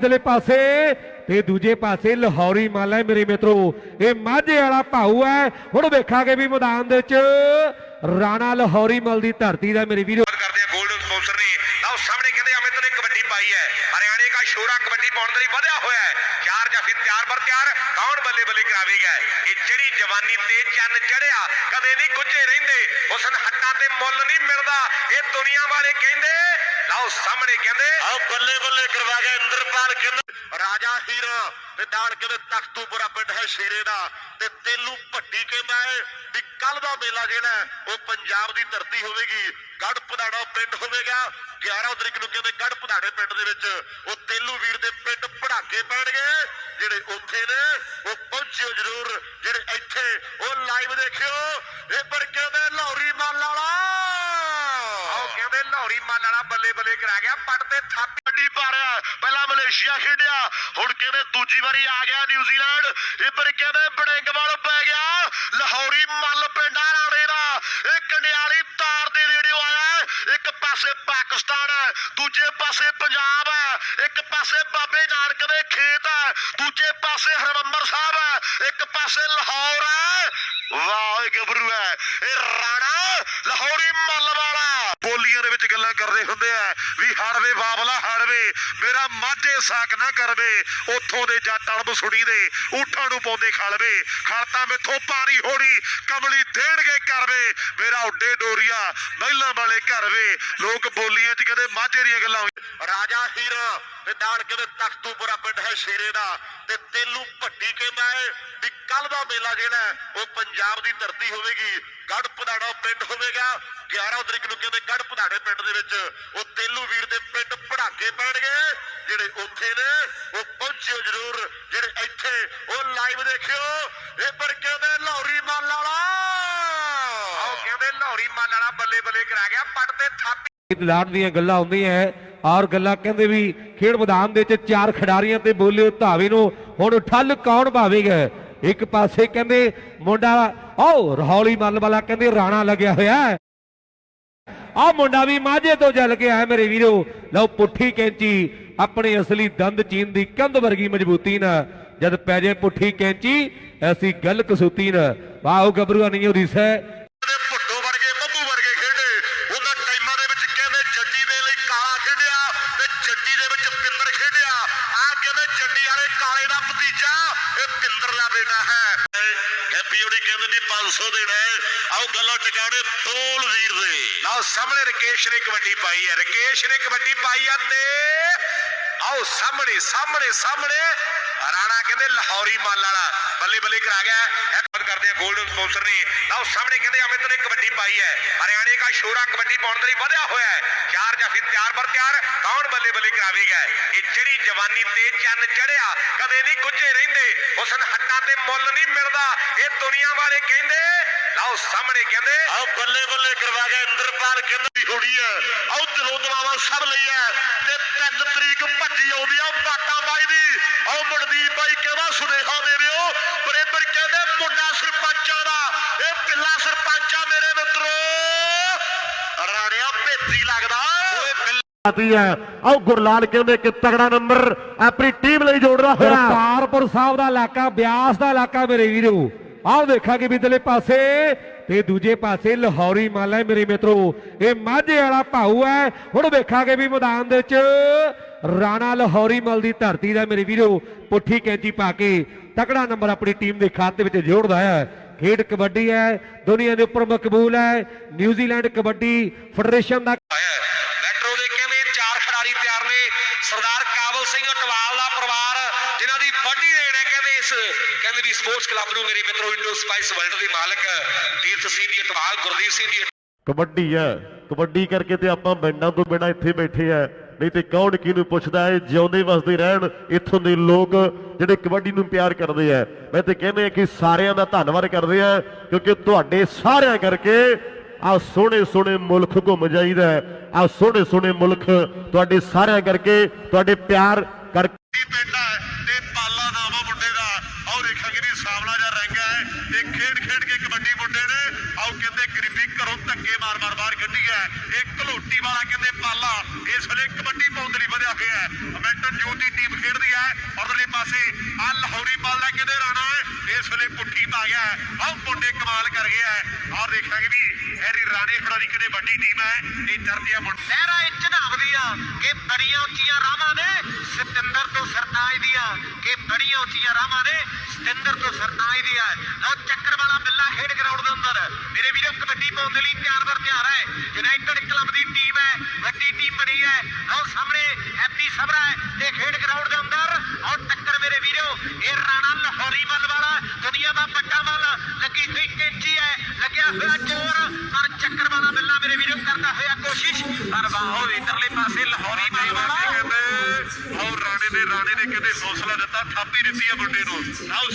ਇਧਰਲੇ ਪਾਸੇ ਤੇ ਦੂਜੇ ਪਾਸੇ ਲਾਹੌਰੀ ਮਾਲਾ ਹੈ ਮੇਰੇ ਮਿੱਤਰੋ। ਇਹ ਮਾਝੇ ਵਾਲਾ ਭਾਊ ਹੈ। ਹੁਣ ਵੇਖਾਂਗੇ ਵੀ ਮੈਦਾਨ ਦੇ ਵਿੱਚ ਰਾਣਾ ਲਾਹੌਰੀ ਮਲ ਦੀ ਧਰਤੀ ਦਾ ਮੇਰੇ ਵੀਰੋ। ਕਰਦੇ ਆ 골ਡਨ ਸਪਾਂਸਰ ਨੇ ਲਓ, ਸਾਹਮਣੇ ਕਹਿੰਦੇ ਅਮਿਤ ਨੇ ਕਬੱਡੀ ਪਾਈ ਹੈ। ਹਰਿਆਣੇ ਦਾ ਸ਼ੋਰਾ ਕਬੱਡੀ ਪਾਉਣ ਦੇ ਲਈ ਵਧਿਆ ਹੋਇਆ ਹੈ। ਚਾਰ ਜਾਂ ਫਿਰ ਤਿਆਰ ਬਰ ਤਿਆਰ, ਕੌਣ ਬੱਲੇ ਬੱਲੇ ਕਰਾਵੇਗਾ? ਇਹ ਜਿਹੜੀ ਜਵਾਨੀ ਤੇ ਚੰਨ ਚੜਿਆ, ਕਦੇ ਨਹੀਂ ਗੁੱਝੇ ਰਹਿੰਦੇ। ਹੁਸਨ ਹੱਟਾਂ ਤੇ ਮੁੱਲ ਨਹੀਂ ਮਿਲਦਾ। ਇਹ ਦੁਨੀਆ ਵਾਲੇ ਕਹਿੰਦੇ ਲਓ ਸਾਹਮਣੇ ਕਹਿੰਦੇ ਆਓ ਬੱਲੇ ਬੱਲੇ ਕਰਵਾ ਕੇ ਇੰਦਰਪਾਲ ਕਹਿੰਦੇ। ਰਾਜਾ ਹੀਰਾ ਤੇ ਦਾਣ ਕਹਿੰਦੇ ਤਖਤੂਪੁਰਾ ਪਿੰਡ ਹੈ ਸ਼ੇਰੇ ਦਾ ਤੇ ਤੇਲੂ ਭੱਟੀ ਕਹਿੰਦਾ ਹੈ ਵੀ ਕੱਲ ਦਾ ਮੇਲਾ ਜਿਹੜਾ ਉਹ ਪੰਜਾਬ ਦੀ ਧਰਤੀ ਹੋਵੇਗੀ ਗੜ ਪਧਾੜਾ ਪਿੰਡ ਹੋਵੇਗਾ। 11 ਤਰੀਕ ਨੂੰ ਕਹਿੰਦੇ ਗੜ ਪਧਾੜੇ ਪਿੰਡ ਦੇ ਵਿੱਚ ਉਹ ਤੇਲੂ ਵੀਰ ਦੇ ਪਿੰਡ ਪੜਾਕੇ ਪੈਣਗੇ ਜਿਹੜੇ ਉੱਥੇ ਨੇ ਉਹ ਪਹੁੰਚਿਓ ਜ਼ਰੂਰ ਜਿਹੜੇ ਇੱਥੇ ਉਹ ਲਾਈਵ ਦੇਖਿਓ। ਇਹ ਪਰ ਕਹਿੰਦੇ ਲਾਹੌਰੀ ਮੱਲ ਵਾਲਾ। ਕਹਿੰਦੇ ਲਾਹੌਰੀ ਵਾਲਾ ਬੱਲੇ ਬੱਲੇ ਕਰਾ ਗਿਆ, ਪੱਟ ਤੇ ਥਾਪੀ ਵੱਡੀ ਪਾ ਪਹਿਲਾਂ ਮਲੇਸ਼ੀਆ ਖੇਡਿਆ, ਹੁਣ ਕਹਿੰਦੇ ਦੂਜੀ ਵਾਰੀ ਆ ਗਿਆ ਨਿਊਜ਼ੀਲੈਂਡ? ਇਹ ਪਰ ਕਹਿੰਦੇ ਬੜਿੰਗਵਾਲ ਪੈ ਗਿਆ? ਲਾਹੌਰੀ ਮੱਲ ਪਿੰਡਾ ਰਾਣੇ ਦਾ। ਇਹ ਕੰਡਿਆਲੀ ਤਾਰ ਦੇ ਨੇੜੇ ਆਇਆ ਇੱਕ ਪਾਸੇ ਪਾਕਿਸਤਾਨ ਹੈ, ਦੂਜੇ ਪਾਸੇ ਪੰਜਾਬ ਹੈ। ਇੱਕ ਪਾਸੇ ਬਾਬੇ ਨਾਨਕ ਦੇ ਖੇਤ ਹੈ, ਦੂਜੇ ਪਾਸੇ ਹਰਮੰਦਰ ਸਾਹਿਬ ਹੈ। ਇੱਕ ਪਾਸੇ ਲਾਹੌਰ ਹੈ। ਵਾਹ ਇਹ ਗੱਭਰੂ ਹੈ। ਇਹ ਰਾਣਾ ਲਾਹੌਰੀ ਮੱਲ ਵਾਲਾ। ਬੋਲੀਆਂ ਦੇ ਵਿੱਚ ਗੱਲਾਂ ਕਰਦੇ ਹੁੰਦੇ ਆ ਵੀ ਹੜਵੇ ਬਾਬਲਾ ਹੜਵੇ, ਮੇਰਾ ਮਾਝੇ ਸਾਕ ਨਾ ਕਰਵੇ, ਉੱਥੋਂ ਦੇ ਜੱਟ ਅੜਬ ਸੁਣੀ ਦੇ, ਊਠਾਂ ਨੂੰ ਪਾਉਂਦੇ ਖਲਵੇ ਖਲਤਾ ਮੇਥੋਂ ਪਾਣੀ ਹੋਣੀ, ਕਮਲੀ ਦੇਣਗੇ ਕਰਵੇ ਮੇਰਾ ਉੱਡੇ ਡੋਰੀਆ ਮਹਿਲਾਂ ਵਾਲੇ ਘਰਵੇ ਲੋਕ ਬੋਲੀਆਂ 'ਚ ਕਹਿੰਦੇ ਮਾਝੇ ਦੀਆਂ ਗੱਲਾਂ ਹੋਈਆਂ। ਰਾਜਾ ਹੀਰਾ ਤੇ ਦਾਣ ਕਹਿੰਦੇ ਤਖਤੂਪੁਰਾ ਪਿੰਡ ਹੈ ਸ਼ੇਰੇ ਦਾ, ਤੇ ਤੇਲੂ ਭੱਟੀ ਕਹਿੰਦਾ ਹੈ ਵੀ ਕੱਲ ਦਾ ਮੇਲਾ ਜਿਹੜਾ ਉਹ ਪੰਜਾਬ ਦੀ ਧਰਤੀ ਹੋਵੇਗੀ ਗੜ ਪਧਾੜਾ ਪਿੰਡ ਹੋਵੇਗਾ। 11 ਤਰੀਕ ਨੂੰ ਕਹਿੰਦੇ ਗੜ ਪਧਾੜੇ ਪਿੰਡ ਦੇ ਵਿੱਚ ਉਹ ਤੇਲੂ ਵੀਰ ਦੇ ਪਿੰਡ ਪੜਾਕੇ ਪੈਣਗੇ ਜਿਹੜੇ ਉੱਥੇ ਨੇ ਉਹ ਪਹੁੰਚਿਓ ਜ਼ਰੂਰ। ਜਿਹੜੇ ਇੱਥੇ ਉਹ ਲਾਈਵ ਦੇਖਿਓ। ਇਹ ਪਰ ਕਹਿੰਦੇ ਲਾਹੌਰੀ ਮੱਲ ਵਾਲਾ। ਆਓ ਕਹਿੰਦੇ ਲਾਹੌਰੀ ਮੱਲ ਵਾਲਾ ਬੱਲੇ ਬੱਲੇ ਕਰਾ ਗਿਆ ਪੱਟ ਤੇ ਥਾਪੀ। ਲਾੜ ਦੀਆਂ ਗੱਲਾਂ ਹੁੰਦੀਆਂ ਹੈ ਔਰ ਗੱਲਾਂ ਕਹਿੰਦੇ ਵੀ ਖੇਡ ਮੈਦਾਨ ਦੇ ਵਿੱਚ ਚਾਰ ਖਿਡਾਰੀਆਂ ਤੇ ਬੋਲਿਓ ਧਾਵੇ ਨੂੰ। ਹੁਣ ਠੱਲ ਕੌਣ ਭਾਵੇਗਾ ਇੱਕ ਪਾਸੇ ਕਹਿੰਦੇ ਮੁੰਡਾ ਆਓ ਰਹੌਲੀ ਮੱਲ ਵਾਲਾ ਕਹਿੰਦੇ ਰਾਣਾ ਲੱਗਿਆ ਹੋਇਆ ਹੈ। ਆ ਮੁੰਡਾ ਵੀ ਮਾਝੇ ਤੋਂ ਚੱਲ ਕੇ ਆਇਆ ਮੇਰੇ ਵੀਰੋ। ਲਓ, ਪੁੱਠੀ ਕੈਂਚੀ ਆਪਣੇ ਅਸਲੀ ਦੰਦ ਚੀਨ ਦੀ ਕੰਧ ਵਰਗੀ ਮਜ਼ਬੂਤੀ ਨਾਲ। ਜਦ ਪੈ ਜਾਏ ਪੁੱਠੀ ਕੈਂਚੀ, ਐਸੀ ਗੱਲ ਕਸੂਤੀ ਨਾ ਵਾਹ ਗੱਭਰੂਆ ਨਹੀਂ ਹੋ ਰਿਸੈ ਭੁੱਟੋ ਵਰਗੇ ਬੱਬੂ ਵਰਗੇ ਖੇਡੇ। ਉਹਨਾਂ ਟਾਈਮਾਂ ਦੇ ਵਿੱਚ ਕਹਿੰਦੇ ਜੱਡੀ ਦੇ ਲਈ ਕਾਲਾ ਖੇਡਿਆ ਤੇ ਜੱਡੀ ਦੇ ਵਿੱਚ ਪਿੰਦਰ ਖੇਡਿਆ। ਆ ਕਹਿੰਦੇ ਜੱਡੀ ਵਾਲੇ ਕਾਲੇ ਦਾ ਭਤੀਜਾ, ਇਹ ਪਿੰਦਰ ਦਾ ਬੇਟਾ ਹੈ। ਹੈਪੀ ਉਹਦੀ 500 ਦੇਣਾ ਆਓ ਗੱਲਾਂ ਟਿਕਾਣੇ ਤੋਲ ਵੀਰ ਦੇ। ਲਓ, ਸਾਹਮਣੇ ਰਕੇਸ਼ ਨੇ ਕਬੱਡੀ ਪਾਈ ਹੈ। ਰਕੇਸ਼ ਨੇ ਕਬੱਡੀ ਪਾਈ ਆ ਤੇ ਆਓ, ਸਾਹਮਣੇ ਸਾਹਮਣੇ ਸਾਹਮਣੇ। ਰਾਣਾ ਕਹਿੰਦੇ ਲਾਹੌਰੀ ਮੱਲ ਵਾਲਾ। ਬੱਲੇ ਬੱਲੇ ਕਰਾ ਗਿਆ। ਸਪਾਂਸਰ ਨੇ। ਲਓ, ਸਾਹਮਣੇ ਕਹਿੰਦੇ ਅਮਿਤ ਨੇ ਕਬੱਡੀ ਪਾਈ ਹੈ। ਹਰਿਆਣੇ ਦਾ ਸ਼ੋਰਾ ਕਬੱਡੀ ਪਾਉਣ ਦੇ ਲਈ ਵਧਿਆ ਹੋਇਆ ਹੈ। ਚਾਰ ਜਾਂ ਤਿਆਰ ਬਰ ਤਿਆਰ, ਕੌਣ ਬੱਲੇ ਬੱਲੇ ਕਰਾਵੇਗਾ? ਇਹ ਜਿਹੜੀ ਜਵਾਨੀ ਤੇ ਚੰਨ ਚੜਿਆ, ਕਦੇ ਨਹੀਂ ਗੁੱਝੇ ਰਹਿੰਦੇ। ਹੁਸਨ ਹੱਟਾਂ ਤੇ ਮੁੱਲ ਨਹੀਂ ਮਿਲਦਾ। ਇਹ ਦੁਨੀਆ ਵਾਲੇ ਕਹਿੰਦੇ, ਲਓ, ਸਾਹਮਣੇ ਕਹਿੰਦੇ ਆਓ ਬੱਲੇ ਬੱਲੇ ਕਰਵਾ ਕੇ ਇੰਦਰਪਾਲ ਕਹਿੰਦੇ ਹੋਣੀ ਹੈ। ਆਓ ਦਿਲੋਂ ਦਵਾਵਾ ਸਭ ਲਈ ਹੈ। ਤੇ ਤਿੰਨ ਤਰੀਕ ਭੱਜੀ ਆਉਂਦੀ ਆ ਬਾਟਾ ਬਾਈ ਦੀ। ਆਓ ਮਨਦੀਪ ਬਾਈ ਕਹਿੰਦਾ ਸੁਨੇਹਾ ਦੇ ਦਿਓ? ਬਰੇਬਰ ਲੱਗਦਾ। ਆਤੀ ਹੈ। ਆਓ ਗੁਰਲਾਲ ਕਹਿੰਦੇ ਕਿ ਤਗੜਾ ਨੰਬਰ ਆਪਣੀ ਟੀਮ ਲਈ ਜੋੜਦਾ ਹੋਇਆ। ਕਰਤਾਰਪੁਰ ਸਾਹਿਬ ਦਾ ਇਲਾਕਾ ਬਿਆਸ ਦਾ ਇਲਾਕਾ ਮੇਰੇ ਵੀਰੋ। ਆਹ ਦੇਖਾਂਗੇ ਵੀ ਇਧਰਲੇ ਪਾਸੇ ਤੇ ਦੂਜੇ ਪਾਸੇ ਲਾਹੌਰੀ ਮਾਲਾ ਹੈ ਮੇਰੇ ਮਿੱਤਰੋ। ਇਹ ਮਾਝੇ ਵਾਲਾ ਭਾਊ ਹੈ। ਹੁਣ ਵੇਖਾਂਗੇ ਵੀ ਮੈਦਾਨ ਦੇ ਵਿੱਚ ਰਾਣਾ ਲਾਹੌਰੀ ਮਲ ਦੀ ਧਰਤੀ ਦਾ ਮੇਰੇ ਵੀਰੋ ਪੁੱਠੀ ਕੈਂਚੀ ਪਾ ਕੇ ਤਕੜਾ ਨੰਬਰ ਆਪਣੀ ਟੀਮ ਦੇ ਖਾਤੇ ਵਿੱਚ ਜੋੜਦਾ ਹੈ। ਖੇਡ ਕਬੱਡੀ ਹੈ। ਦੁਨੀਆ ਦੇ ਉੱਪਰ ਮਕਬੂਲ ਹੈ। ਨਿਊਜ਼ੀਲੈਂਡ ਕਬੱਡੀ ਫੈਡਰੇਸ਼ਨ ਦਾ ਆਇਆ ਹੈ। ਮੈਟਰੋ ਦੇ ਕਹਿੰਦੇ ਚਾਰ ਖਿਡਾਰੀ ਤਿਆਰ ਨੇ ਸਰਦਾਰ ਕਾਬਲ ਸਿੰਘ ਟਵਾਲ ਦਾ ਪਰਿਵਾਰ ਜਿਨ੍ਹਾਂ ਦੀ ਵੱਡੀ ਦੇਣ ਹੈ ਕਹਿੰਦੇ ਇਸ ਕਹਿੰਦੇ ਸਪੋਰਟਸ ਕਲੱਬ ਨੂੰ ਮੇਰੇ ਮਿੱਤਰੋ ਇੰਡੋ ਸਪਾਈਸ ਵਰਲਡ ਦੇ ਮਾਲਕ ਤੀਰਥ ਸਿੰਘ ਦੀ ਟਵਾਲ ਗੁਰਦੀਪ ਸਿੰਘ ਦੀ ਕਬੱਡੀ ਹੈ। ਕਬੱਡੀ ਕਰਕੇ ਤੇ ਆਪਾਂ ਬੈਂਡਾਂ ਤੋਂ ਬਿਨਾਂ ਇੱਥੇ ਬੈਠੇ ਆ। ਨਹੀਂ ਤੇ ਕੌਣ ਕਿਹਨੂੰ ਪੁੱਛਦਾ ਹੈ, ਜਿਉਂਦੇ ਵਸਦੇ ਰਹਿਣ, ਇੱਥੋਂ ਦੇ ਲੋਕ ਜਿਹੜੇ ਕਬੱਡੀ ਨੂੰ ਪਿਆਰ ਕਰਦੇ ਆ। ਮੈਂ ਤੇ ਕਹਿੰਦੇ ਆ ਕਿ ਸਾਰਿਆਂ ਦਾ ਧੰਨਵਾਦ ਕਰਦੇ ਆ, ਕਿਉਂਕਿ ਤੁਹਾਡੇ ਸਾਰਿਆਂ ਕਰਕੇ ਆ ਸੋਹਣੇ ਸੋਹਣੇ ਮੁਲਕ ਘੁੰਮ ਜਾਈਦਾ ਆ ਸੋਹਣੇ ਸੋਹਣੇ ਮੁਲਕ ਤੁਹਾਡੇ ਸਾਰਿਆਂ ਕਰਕੇ, ਤੁਹਾਡੇ ਪਿਆਰ ਕਰਕੇ ਦੀ ਪਿੰਡ ਹੈ ਤੇ ਪਾਲਾ ਨਾਮ ਆ ਮੁੰਡੇ ਦਾ ਆਓ ਸਾਵਲਾ ਜਿਹਾ ਰੰਗ ਹੈ। ਤੇ ਖੇਡ ਖੇਡ ਕੇ ਕਬੱਡੀ ਮੁੰਡੇ ਨੇ। ਆਓ ਕਹਿੰਦੇ ਗਰੀਬੀ ਘਰੋਂ ਧੱਕੇ ਮਾਰ ਮਾਰ ਬਾਹਰ ਕੱਢੀ ਹੈ। ਇਹ ਘਲੋਟੀ ਵਾਲਾ ਕਹਿੰਦੇ ਪਾਲਾ। ਇਸ ਵੇਲੇ ਕਬੱਡੀ ਪਾਉਣ ਲਈ ਵਧਿਆ ਹੋਇਆ ਹੈ। ਅਮੈਂਟਨ ਜੂਨ ਦੀ ਟੀਮ ਖੇਡਦੀ ਹੈ। ਔਰਲੇ ਪਾਸੇ ਆ ਲਾਹੌਰੀ ਪਾਲ ਕਹਿੰਦੇ ਰਾਣਾ ਇਸ ਵੇਲੇ ਪੁੱਠੀ ਪਾ ਗਿਆ ਹੈ। ਆਹ ਮੁੰਡੇ ਕਮਾਲ ਕਰ ਗਿਆ ਹੈ। ਦੇਖਾਂਗੇ ਵੀ ਹੈਰੀ ਰਾਣੇ ਖੜਾ ਦੀ ਕਹਿੰਦੇ ਵੱਡੀ ਟੀਮ ਹੈ। ਇਹ ਚਰਚਿਆ ਮੁੰਡੇ ਲਹਿਰਾ ਇਹ ਝਨਾਬਦੀਆਂ ਕਿ ਬੜੀਆਂ ਉੱਚੀਆਂ ਰਾਵਾਂ ਨੇ। ਸਤਿੰਦਰ ਤੋਂ ਸਰਤਾਜ ਦੀਆਂ ਕਿ ਬੜੀਆਂ ਉੱਚੀਆਂ ਰਾਵਾਂ ਨੇ। ਸਤਿੰਦਰ ਤੋਂ ਸਰਤਾਜ ਦੀਆਂ ਲਓ ਚੱਕਰ ਵਾਲਾ ਬਿੱਲਾ ਖੇਡ ਗਰਾਊਂਡ ਦੇ ਅੰਦਰ। ਮੇਰੇ ਵੀਰੋ, ਕਬੱਡੀ ਪਾਉਣ ਦੇ ਲਈ ਤਿਆਰ ਬਰ ਤਿਆਰ ਹੈ। ਯੂਨਾਈਟਿਡ ਕਲੱਬ ਦੀ ਟੀਮ ਹੈ, ਵੱਡੀ ਟੀਮ ਬਣੀ ਹੈ। ਲਓ, ਸਾਹਮਣੇ ਹੈਪੀ ਸਬਰਾ ਹੈ ਤੇ ਖੇਡ ਗਰਾਊਂਡ ਦੇ ਅੰਦਰ। ਔਰ ਟੱਕਰ ਮੇਰੇ ਵੀਰੋ, ਇਹ ਰਾਣਾ ਲਾਹੌਰੀ ਮੱਲ ਵਾਲਾ, ਦੁਨੀਆ ਦਾ ਵੱਡਾ ਮੱਲ ਲੱਗੀ ਹੋਈ ਕੈਂਚੀ ਹੈ, ਲੱਗਿਆ ਹੋਇਆ ਚੋਰ। ਪਰ ਚੱਕਰ ਵਾਲਾ ਬਿੱਲਾ ਮੇਰੇ ਵੀਰੋ, ਕਰਦਾ ਹੋਇਆ ਕੋਸ਼ਿਸ਼। ਪਰ ਬਾਹੋ ਇਧਰਲੇ ਪਾਸੇ ਲਾਹੌਰੀ ਮੱਲ ਵਾਲਾ। ਨੇ ਰਾਣੇ ਹੌਸਲਾ ਦਿੱਤਾ ਥਾਪੀ ਦਿੱਤੀ ਹੈ ਮੁੰਡੇ ਨੂੰ। ਆਓ